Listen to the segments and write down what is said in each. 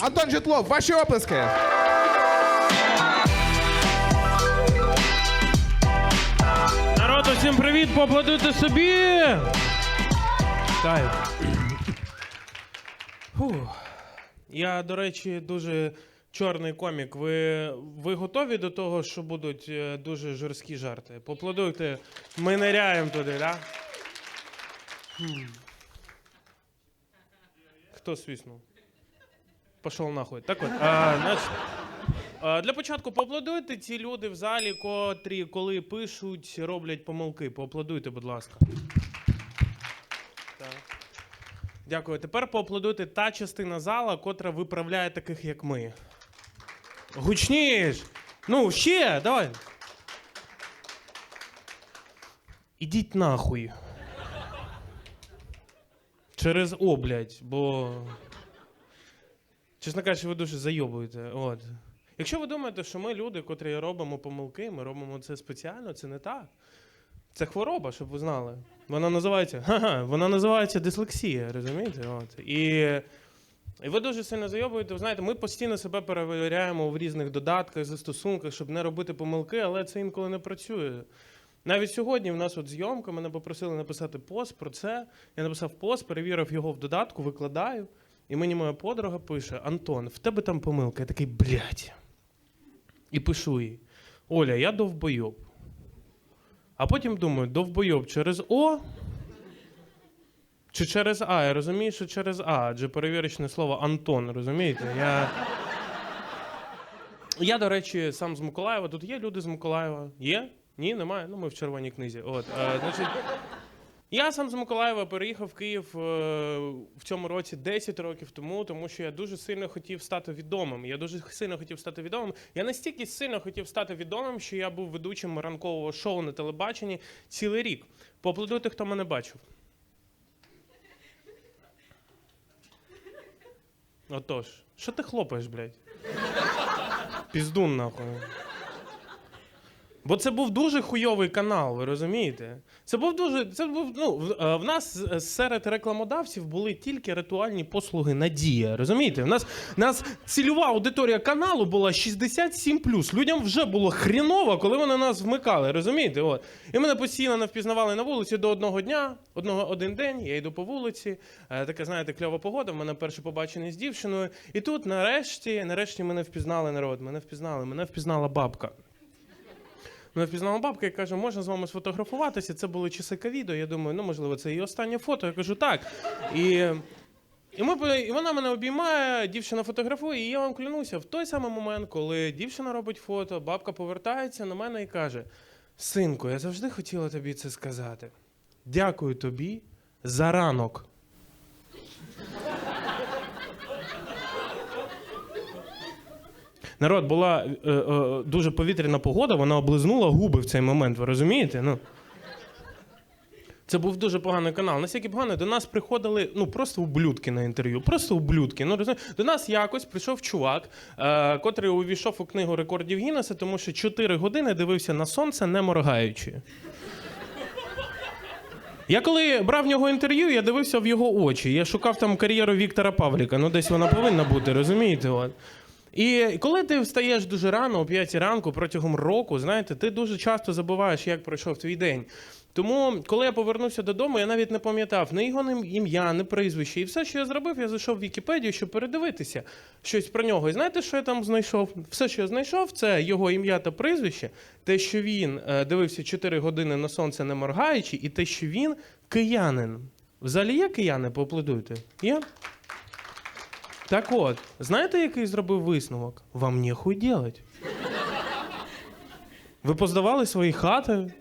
Антон Житлов, ваші оплески. Народ, усім привіт, поаплодуйте собі. Фух. Я, до речі, дуже чорний комік. Ви, ви готові до того, що будуть е, дуже жорсткі жарти? Поаплодуйте. Ми ниряємо туди? Да? Хм. Хто свиснув? Пішов нахуй. Так от, а, значить, а, для початку поаплодуйте ті люди в залі, котрі, коли пишуть, роблять помилки. Поаплодуйте, будь ласка. Так. Дякую. Тепер поаплодуйте та частина зала, котра виправляє таких, як ми. Гучніш! Ну, ще, давай. Ідіть нахуй. Через О, блядь, бо. Чесно кажучи, ви дуже зайобуєте. От. Якщо ви думаєте, що ми люди, котрі робимо помилки, ми робимо це спеціально, це не так. Це хвороба, щоб ви знали. Вона називається ха-ха, вона називається дислексія, розумієте? От. І, і ви дуже сильно зайобуєте. Ви знаєте, ми постійно себе перевіряємо в різних додатках, застосунках, щоб не робити помилки, але це інколи не працює. Навіть сьогодні в нас от зйомка, мене попросили написати пост про це. Я написав пост, перевірив його в додатку, викладаю. І мені моя подруга пише: Антон, в тебе там помилка. Я такий, блядь. І пишу їй: Оля, я довбойоб. А потім думаю, довбойоб через О чи через А. Я розумію, що через А, адже перевірочне слово Антон, розумієте? Я, я до речі, сам з Миколаєва. Тут є люди з Миколаєва? Є? Ні, немає. Ну, ми в червоній книзі. От, е, значить, я сам з Миколаєва переїхав в Київ е, в цьому році 10 років тому, тому що я дуже сильно хотів стати відомим. Я дуже сильно хотів стати відомим. Я настільки сильно хотів стати відомим, що я був ведучим ранкового шоу на телебаченні цілий рік. Поаплодуйте, хто мене бачив. Отож, що ти хлопаєш, блядь? Піздун нахуй. Бо це був дуже хуйовий канал, ви розумієте? Це був дуже. Це був, ну, в, е, нас е, серед рекламодавців були тільки ритуальні послуги Надія. Розумієте? В нас, нас цільова аудиторія каналу була 67 Людям вже було хріново, коли вони нас вмикали. Розумієте? От. І мене постійно не впізнавали на вулиці до одного дня, одного один день. Я йду по вулиці. е, Така, знаєте, кльова погода. В мене перше побачення з дівчиною. І тут, нарешті, нарешті, мене впізнали народ. Мене впізнали, мене впізнала бабка. Мене впізнала бабка і каже, можна з вами сфотографуватися. Це були часи ковіду. Я думаю, ну можливо, це її останнє фото. Я кажу, так. І, і, ми, і вона мене обіймає, дівчина фотографує, і я вам клянуся, в той самий момент, коли дівчина робить фото, бабка повертається на мене і каже: Синку, я завжди хотіла тобі це сказати. Дякую тобі за ранок. Народ, була е, е, дуже повітряна погода, вона облизнула губи в цей момент, ви розумієте? Ну. Це був дуже поганий канал. Настільки поганий, до нас приходили ну просто ублюдки на інтерв'ю. Просто ублюдки. Ну, розумієте? До нас якось прийшов чувак, е, котрий увійшов у книгу рекордів Гіннеса, тому що 4 години дивився на сонце, не моргаючи. Я коли брав в нього інтерв'ю, я дивився в його очі. Я шукав там кар'єру Віктора Павліка. Ну, десь вона повинна бути, розумієте? От. І коли ти встаєш дуже рано, о 5 ранку, протягом року, знаєте, ти дуже часто забуваєш, як пройшов твій день. Тому, коли я повернувся додому, я навіть не пам'ятав ні його ім'я, ні прізвище. І все, що я зробив, я зайшов в Вікіпедію, щоб передивитися щось про нього. І знаєте, що я там знайшов? Все, що я знайшов, це його ім'я та прізвище, те, що він е, дивився 4 години на сонце не моргаючи, і те, що він киянин. Взагалі є кияни, поаплодуйте? Є? Так от, знаєте, який зробив висновок? Вам нехуй делать. Ви поздавали свої хати?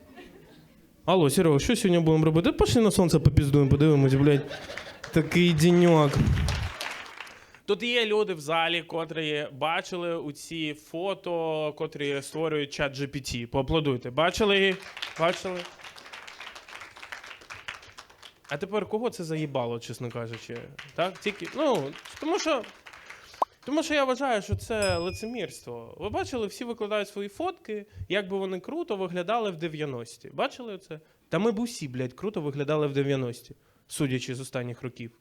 Алло, Серега, що сьогодні будемо робити? Пошли на сонце попіздуємо, подивимось, блядь. Такий деньок. Тут є люди в залі, котрі бачили у ці фото, котрі створюють чат GPT. Поаплодуйте. Бачили? Бачили? А тепер кого це заїбало, чесно кажучи? Так? Тільки, ну, тому що. Тому що я вважаю, що це лицемірство. Ви бачили, всі викладають свої фотки, як би вони круто виглядали в 90-ті. Бачили це? Та ми б усі, блядь, круто виглядали в 90-ті, судячи з останніх років.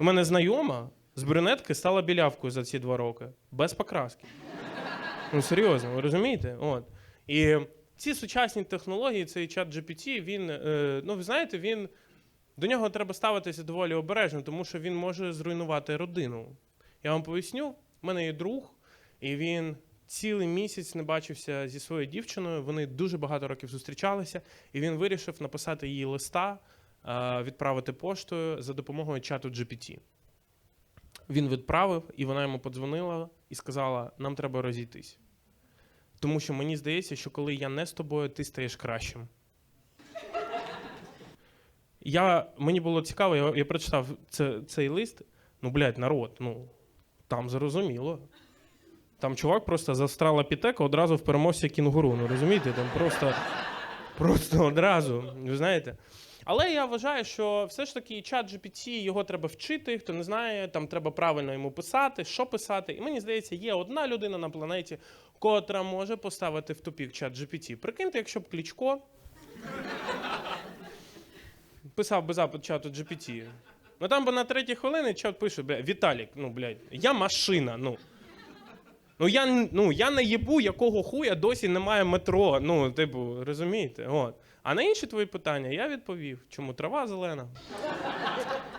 У мене знайома, з брюнетки стала білявкою за ці два роки. Без покраски. Ну, серйозно, ви розумієте? От. І ці сучасні технології, цей чат GPT, він, е, ну, ви знаєте, він. До нього треба ставитися доволі обережно, тому що він може зруйнувати родину. Я вам поясню, в мене є друг, і він цілий місяць не бачився зі своєю дівчиною. Вони дуже багато років зустрічалися, і він вирішив написати їй листа, е, відправити поштою за допомогою чату GPT. Він відправив, і вона йому подзвонила і сказала: нам треба розійтись. Тому що мені здається, що коли я не з тобою, ти стаєш кращим. Я, мені було цікаво, я, я прочитав це, цей лист. Ну, блядь, народ, ну, там зрозуміло. Там чувак просто з австралопітека одразу в переможця кінгуру. Ну розумієте? Там просто, просто одразу. Ви знаєте? Але я вважаю, що все ж таки чат GPT, його треба вчити. Хто не знає, там треба правильно йому писати, що писати. І мені здається, є одна людина на планеті, котра може поставити в тупік чат GPT. Прикиньте, якщо б Кличко писав би запит чату GPT. Ну там би на третій хвилині чат пише, бля, Віталік, ну, блядь, я машина, ну. Ну я, ну, я не їбу, якого хуя досі немає метро. Ну, типу, розумієте? От. А на інші твої питання я відповів, чому трава зелена,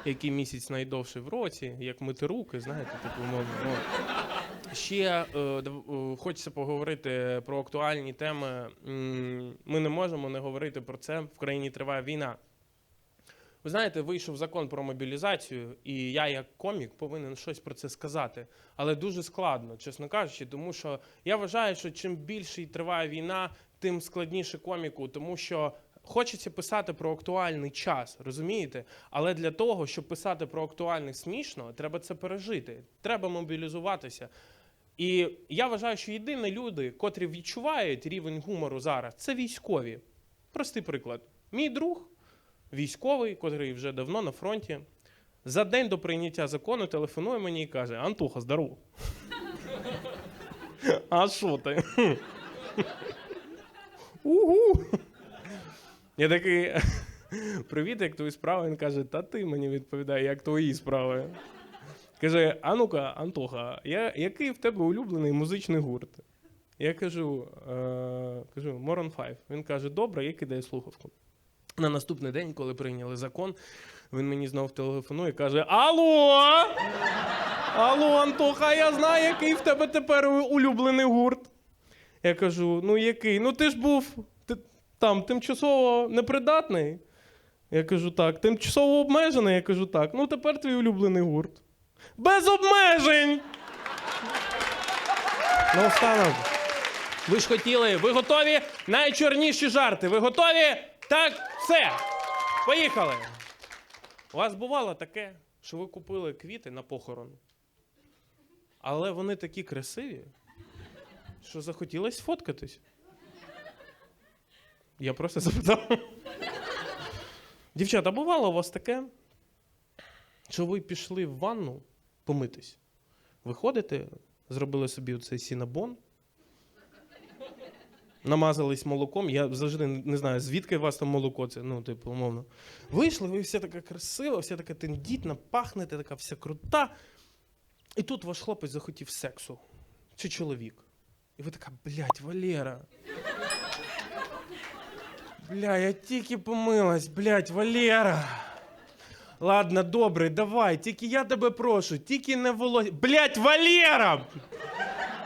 який місяць найдовший в році, як мити руки, знаєте, типу, умовно. От. Ще е, е, хочеться поговорити про актуальні теми. Ми не можемо не говорити про це. В країні триває війна. Ви знаєте, вийшов закон про мобілізацію, і я, як комік, повинен щось про це сказати. Але дуже складно, чесно кажучи, тому що я вважаю, що чим більше триває війна, тим складніше коміку, тому що. Хочеться писати про актуальний час, розумієте? Але для того, щоб писати про актуальний смішно, треба це пережити. Треба мобілізуватися. І я вважаю, що єдині люди, котрі відчувають рівень гумору зараз, це військові. Простий приклад. Мій друг, військовий, котрий вже давно на фронті, за день до прийняття закону телефонує мені і каже: Антоха, здорово. А що ти? Угу. Я такий. Привіт, як твої справи? Він каже, та ти мені відповідає, як твої справи. Каже: а ну-ка, Антоха, я, який в тебе улюблений музичний гурт? Я кажу, е, кажу, Moron 5. Він каже, добре, я кидаю слухавку. На наступний день, коли прийняли закон, він мені знов телефонує і каже: Алло! Алло, Антоха, я знаю, який в тебе тепер улюблений гурт. Я кажу: ну який? Ну ти ж був ти, там тимчасово непридатний. Я кажу, так. Тимчасово обмежений. Я кажу, так. Ну тепер твій улюблений гурт. Без обмежень! Ну, останок. Ви ж хотіли, ви готові? Найчорніші жарти. Ви готові? Так, все. Поїхали. У вас бувало таке, що ви купили квіти на похорон, але вони такі красиві, що захотілося фоткатись. Я просто запитав. Дівчата, бувало у вас таке, що ви пішли в ванну помитись? Виходите, зробили собі оцей сінабон, намазались молоком. Я завжди не знаю, звідки у вас там молоко, це, ну, типу, умовно. Вийшли, ви вся така красива, вся така тендітна, пахнете, така вся крута. І тут ваш хлопець захотів сексу. Чи чоловік. І ви така, блядь, Валера. Бля, я тільки помилась, блядь, Валера. Ладно, добре, давай, тільки я тебе прошу, тільки не волосся. Блядь, Валера!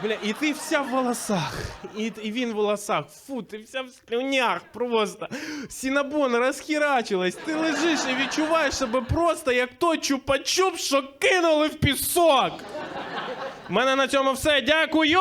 Бля, і ти вся в волосах. І, і він в волосах. Фу, ти вся в слюнях просто. Сінабон розхерачилась. Ти лежиш і відчуваєш себе просто як той чупа-чуп, що кинули в пісок. У мене на цьому все. Дякую!